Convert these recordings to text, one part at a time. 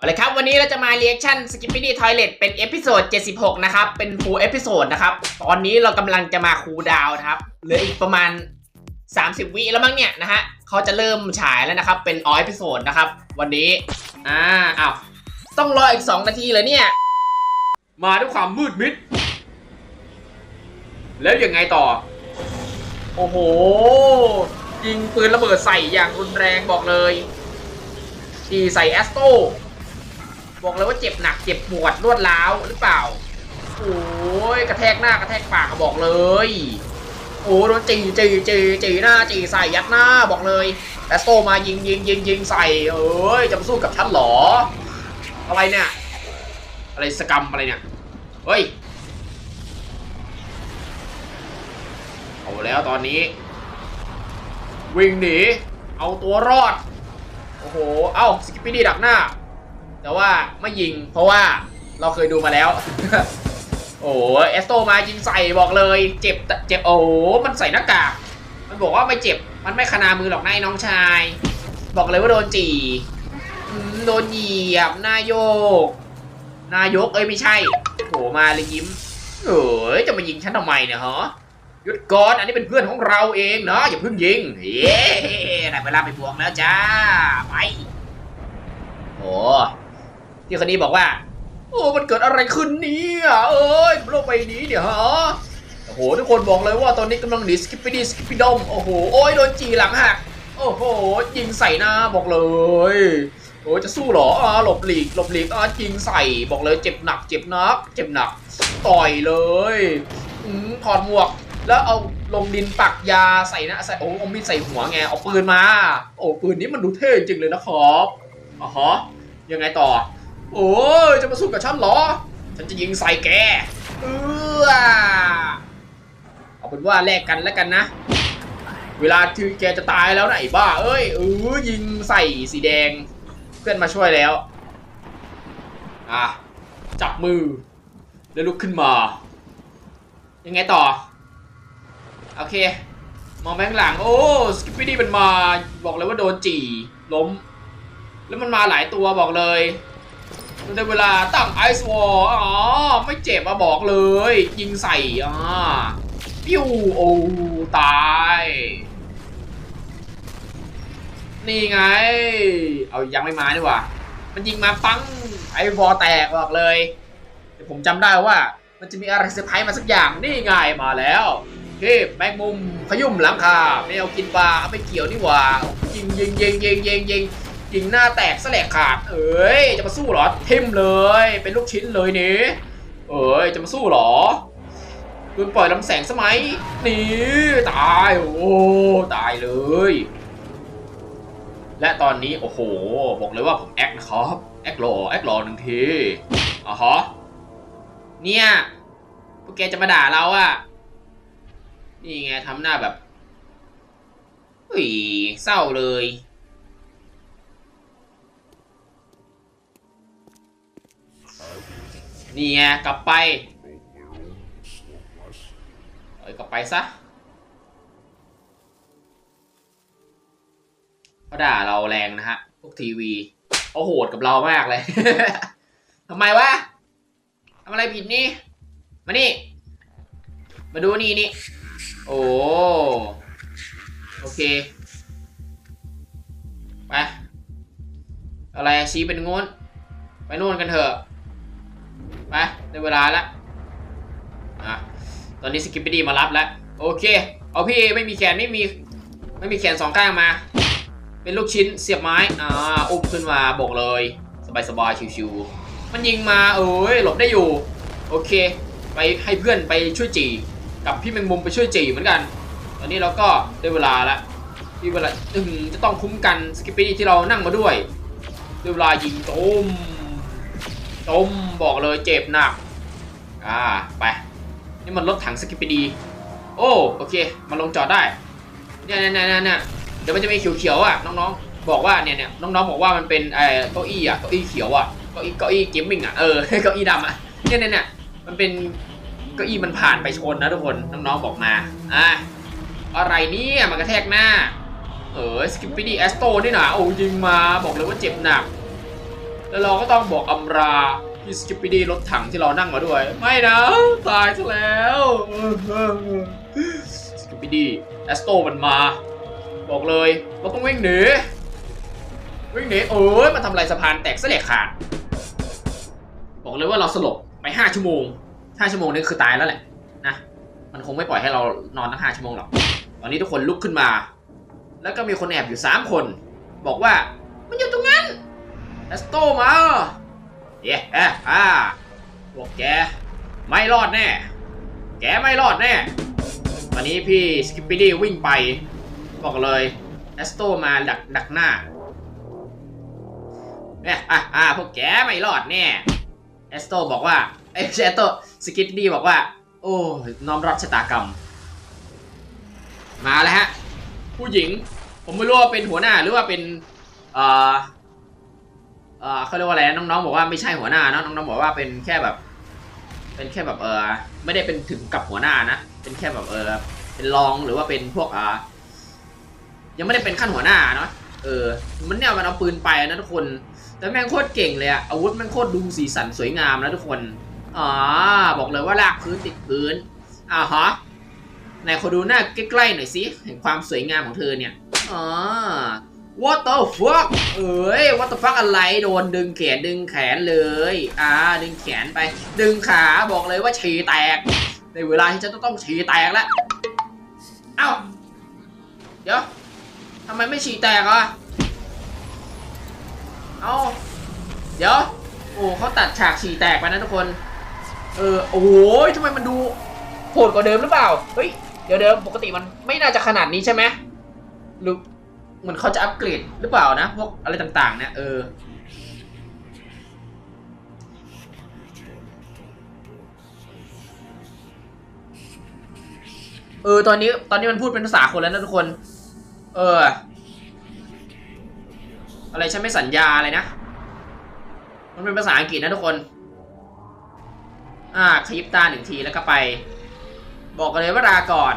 เอาเลยครับวันนี้เราจะมาเรียกชั่น Skippity Toilet เป็นเอพิโซด76 นะครับ เป็นฟูลเอพิโซดนะครับ ตอนนี้เรากำลังจะมาคูลดาวน์นะครับ เหลืออีกประมาณ 30 วิแล้วมั้งเนี่ยนะฮะเขาจะเริ่มฉายแล้วนะครับ เป็นออเอพิโซดนะครับ วันนี้ อ่าอ้าวต้องรออีก 2 นาทีเลยเนี่ย มาด้วยความมืดมิด แล้วยังไงต่อ โอ้โห ยิงปืนระเบิดใส่อย่างรุนแรงบอกเลยขี่ใส่แอสโต บอกเลยว่าเจ็บหนักเจ็บปวดรวดร้าวหรือเปล่า โอ้ยกระแทกหน้ากระแทกปากบอกเลย โอ้โดนจีจีจีจีหน้าจีใส่ยัดหน้าบอกเลยแอสโตมายิงยิงยิงยิงใส่เอ้ยจะมาสู้กับฉันหรอ อะไรเนี่ย อะไรสกรรมอะไรเนี่ย เฮ้ย เอาแล้วตอนนี้ วิ่งหนี เอาตัวรอด โอ้โห เอ้าสกิปปี้ดีดักหน้า แต่ว่าไม่ยิง เพราะว่าเราเคยดูมาแล้ว โอ้เอสโตมายิงใส่บอกเลย เจ็บเจ็บโอ้มันใส่หน้ากากมันบอกว่าไม่เจ็บมันไม่ขนามือหรอกนายน้องชาย บอกเลยว่าโดนจีโดนเหยียบน้าโยก นายกเอ้ยไม่ใช่โผล่มาเลยยิ้มเอ้ยจะมายิงฉันทำไมเนี่ยฮะหยุดก่อนอันนี้เป็นเพื่อนของเราเองเนาะอย่าเพิ่งยิงเย้ได้เวลาไปบวกแล้วจ้าไปโอ้ ที่คนนี้บอกว่า โอ้มันเกิดอะไรขึ้นเนี่ยเอ้ยโลกใบนี้เนี่ยฮะโอ้โหทุกคนบอกเลยว่าตอนนี้กำลังหนีสกิปปี้ดีสกิปปี้ดอมโอ้โหโอ้ยโดนจีหลังหักโอ้โหยิงใส่หน้าบอกเลยโอ้ยจะสู้เหรออ่าหลบหลีกหลบหลีกอ่ายิงใส่บอกเลยเจ็บหนัก เจ็บนัก เจ็บหนัก ต่อยเลยอืมถอดหมวก แล้วเอาลงดินปักยาใส่หนะใส่โอ้เอามีดใส่หัวไงเอาปืนมา โอ้ปืนนี้มันดูเท่จริงเลยนะครับอ๋อฮะยังไงต่อ โอ้ยจะมาสู้กับฉันเหรอ ฉันจะยิงใส่แก เออเอาเป็นว่าแลกกันแล้วกันนะ เวลาที่แกจะตายแล้วนะไอ้บ้า เอ้ยเออยิงใส่สีแดง เพื่อนมาช่วยแล้ว อะ จับมือ แล้วลุกขึ้นมา ยังไงต่อ โอเค มองไปข้างหลัง โอ้สกิปปี้ดี้มันมา บอกเลยว่าโดนจี่ล้ม แล้วมันมาหลายตัวบอกเลย ได้เวลาตั้งไอซ์วอลอ๋อ ไม่เจ็บมาบอกเลย ยิงใส่อ่าปิ้วโอ้ตาย นี่ไง เอายังไม่มาดีกว่า มันยิงมาปังไอ้วอลแตกบอกเลย แต่ผมจำได้ว่า มันจะมีอะไรเซอร์ไพรส์มาสักอย่างนี่ไงมาแล้วเฮ้แมงมุมขยุ่มหลังคาไม่เอากินปลาเอาไปเกี่ยวนี่หว่ายิงยิงยิงยิงยิงยิง ยิงหน้าแตกแสลกขาด เอ้ย จะมาสู้หรอทิมเลย เป็นลูกชิ้นเลยนี่เอ้ย จะมาสู้หรอคุณปล่อยลำแสงสมัยนี่ตายโอ้ตายเลย และตอนนี้โอ้โห บอกเลยว่าผมแอคนะครับแอครอแอครอหนึ่งทีอ๋อฮะเนี่ยพวกแกจะมาด่าเราอะนี่ไงทำหน้าแบบเฮ้ยเศร้าเลย นี่ไงกลับไปเอ้ยกลับไปซะเขาด่าเราแรงนะฮะ พวกทีวีเขาโหดกับเรามากเลย ทำไมวะทำอะไรผิดนี่ มานี่ มาดูนี่นี่ โอ้ โอเค ไป อะไรชี้เป็นงูนไปนู่นกันเถอะ ไปได้เวลาแล้วอะตอนนี้สกิปปี้ดีมารับแล้ว โอเค เอาพี่ไม่มีแขนไม่มีไม่มีแขนสองข้างมา เป็นลูกชิ้นเสียบไม้ อ่า อุ้มขึ้นมาบอกเลย สบายๆ ชิวๆ มันยิงมา เอ้ย หลบได้อยู่ โอเค ไปให้เพื่อนไปช่วยจี กับพี่แมงมุมไปช่วยจีเหมือนกัน ตอนนี้เราก็ได้เวลาแล้วที่เวลาถึงจะต้องคุ้มกันสกิปปี้ที่เรานั่งมาด้วยได้เวลายิงต้ม ต้มบอกเลยเจ็บหนัก อ่า ไป นี่มันรถถังสกิปปีดี โอ้ โอเค มันลงจอดได้ เนี่ยเนี่ยเนี่ยเนี่ยเดี๋ยวมันจะมีเขียวๆอะน้องๆ บอกว่าเนี่ยเนี่ยน้องๆบอกว่ามันเป็นเอ่อเก้าอี้อะเก้าอี้เขียวอะเก้าอี้เก้าอี้เกมมิ่งอะ เออเก้าอี้ดำอะ เนี่ยเนี่ยเนี่ยมันเป็นเก้าอี้มันผ่านไปชนนะทุกคน น้องๆบอกมา อะอะไรเนี่ยมันกระแทกหน้า เออสกิปปี้ดีแอสโตนี่หนะโอ้ยิงมาบอกเลยว่าเจ็บหนัก แล้วเราก็ต้องบอกอำราพี่สกิปปี้ดีรถถังที่เรานั่งมาด้วย ไม่นะ ตายซะแล้วสกิปปี้ดีแอสโตมันมา บอกเลยเราต้องวิ่งหนีวิ่งหนีเอ้ยมันทำลายสะพานแตกเสลกขาดบอกเลยว่าเราสลบไป5ชั่วโมง5ชั่วโมงนี่คือตายแล้วแหละนะมันคงไม่ปล่อยให้เรานอนตั้ง5ชั่วโมงหรอกตอนนี้ทุกคนลุกขึ้นมา แล้วก็มีคนแอบอยู่3คน บอกว่า แอสโตมาเย้อะอ่าพวกแกไม่รอดแน่ แกไม่รอดแน่ ตอนนี้พี่สกิปปี้ดี้วิ่งไป บอกเลยแอสโตมาดักดักหน้าเนี่ยอะอะพวกแกไม่รอดแน่แอสโตบอกว่าเอ้แอสโตสกิปปี้ดี้บอกว่า โอ้น้อมรับชะตากรรม มาแล้วฮะ ผู้หญิง ผมไม่รู้ว่าเป็นหัวหน้าหรือว่าเป็น เอ่อ เออเขาเรียกว่าอะไรนะน้องๆบอกว่าไม่ใช่หัวหน้านะน้องๆบอกว่าเป็นแค่แบบ เป็นแค่แบบเออไม่ได้เป็นถึงกับหัวหน้านะเป็นแค่แบบเออเป็นรองหรือว่าเป็นพวกอ่ายังไม่ได้เป็นขั้นหัวหน้าเนาะเออ มันเนี่ยมันเอาปืนไปนะทุกคน แต่แม่งโคตรเก่งเลยอะอาวุธแม่งโคตรดูสีสันสวยงามนะทุกคนอ๋อบอกเลยว่าลากพื้นติดพื้นอ่าฮะไหนขอดูหน้าใกล้ๆหน่อยสิเห็นความสวยงามของเธอเนี่ยอ๋อ what the fuck เอ้ย what the fuck อะไร โดนดึงแขนดึงแขนเลย อ่า ดึงแขนไป ดึงขาบอกเลยว่าฉีแตก ในเวลาที่ฉันต้องฉีแตกแล้ว เอ้า เดี๋ยวทำไมไม่ฉีแตกอะ เอ้า เดี๋ยว โอ้เขาตัดฉากฉีแตกไปนะทุกคน เออ โอ้ยทำไมมันดูโหดกว่าเดิมหรือเปล่า เฮ้ย เดี๋ยวเดิมปกติมันไม่น่าจะขนาดนี้ใช่ไหมหรือ เหมือนเขาจะอัปเกรดหรือเปล่านะ พวกอะไรต่างๆ เนี่ยเออเออตอนนี้ตอนนี้มันพูดเป็นภาษาคนแล้วนะทุกคน เออ อะไรฉันไม่สัญญาอะไรนะ มันเป็นภาษาอังกฤษนะทุกคน อ่าขยิบตาหนึ่งทีแล้วก็ไป บอกกันเลยว่าลาก่อน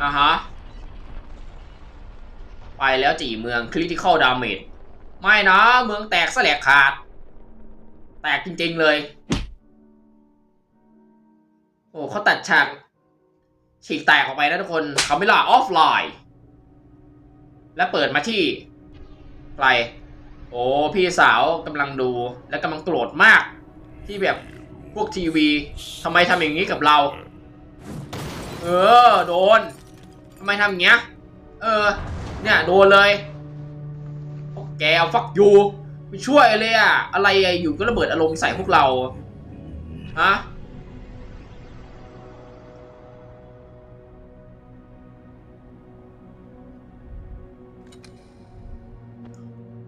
อ่าฮะ ไปแล้วจีเมือง critical damage ไม่นะเมืองแตกสลกขาด แตกจริงๆเลย โอ้เขาตัดฉากฉีกแตกออกไปนะทุกคนคาเมล่าออฟไลน์และเปิดมาที่ใครโอ้พี่สาวกำลังดูและกำลังโกรธมาก ที่แบบพวกทีวีทำไมทำอย่างนี้กับเรา เออ โดนทำไมทำอย่างเงี้ย เออ เนี่ยโดนเลยพวกแกฟักยูไม่ช่วยเลยอะอะไรอะอยู่ก็ระเบิดอารมณ์ใส่พวกเราฮะ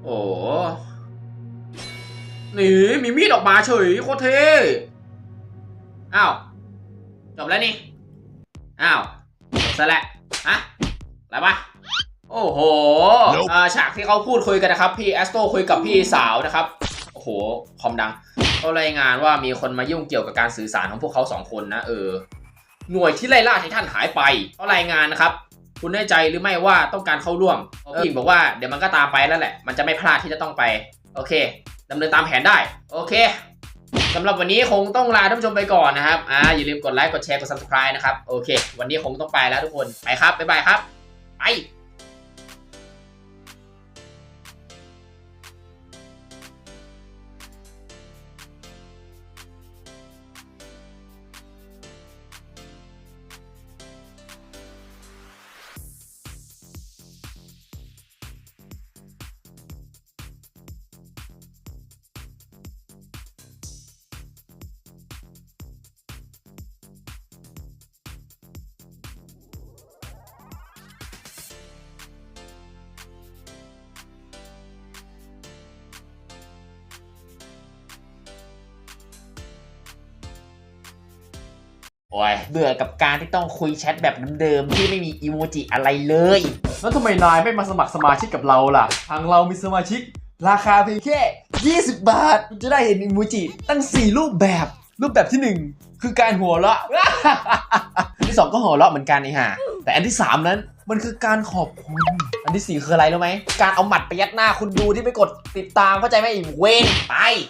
โอ้หนีมีมีดออกมาเฉยโคตรเท่อ้าวจบแล้วนี่ อ้าวจบซะแล้วฮะอะไรวะ โอ้โห Nope อ่าฉากที่เขาพูดคุยกันนะครับ พี่แอสโตคุยกับพี่สาวนะครับ โอ้โห คอมดังเขารายงานว่ามีคนมายุ่งเกี่ยวกับการสื่อสารของพวกเขาสองคนนะเออ หน่วยที่ไล่ล่าไททันหายไปเขารายงานนะครับ คุณแน่ใจหรือไม่ว่าต้องการเข้าร่วมพี่หญิงบอกว่าเดี๋ยวมันก็ตามไปแล้วแหละ มันจะไม่พลาดที่จะต้องไป โอเคดำเนินตามแผนได้ โอเคสำหรับวันนี้คงต้องลาท่านผู้ชมไปก่อนนะครับ อ่า อย่าลืมกดไลค์ กดแชร์ กด subscribe นะครับ โอเค วันนี้คงต้องไปแล้วทุกคน ไปครับ บ๊ายบายครับ ไป โอ้ยเบื่อกับการที่ต้องคุยแชทแบบเดิมๆที่ไม่มีอีโมจิอะไรเลย แล้วทำไมนายไม่มาสมัครสมาชิกกับเราล่ะ ทางเรามีสมาชิก ราคาเพียงแค่ 20 บาทจะได้เห็นอิมูจิตั้ง 4 รูปแบบ รูปแบบที่หนึ่งคือการหัวเราะ อันที่สองก็หัวเราะเหมือนกันนี่ฮะแต่อันที่สามนั้นมันคือการขอบคุณ อันที่สี่คืออะไรรู้ไหม การเอาหมัดไปยัดหน้าคุณดูที่ไปกดติดตามเข้าใจไหมไอีเวนไป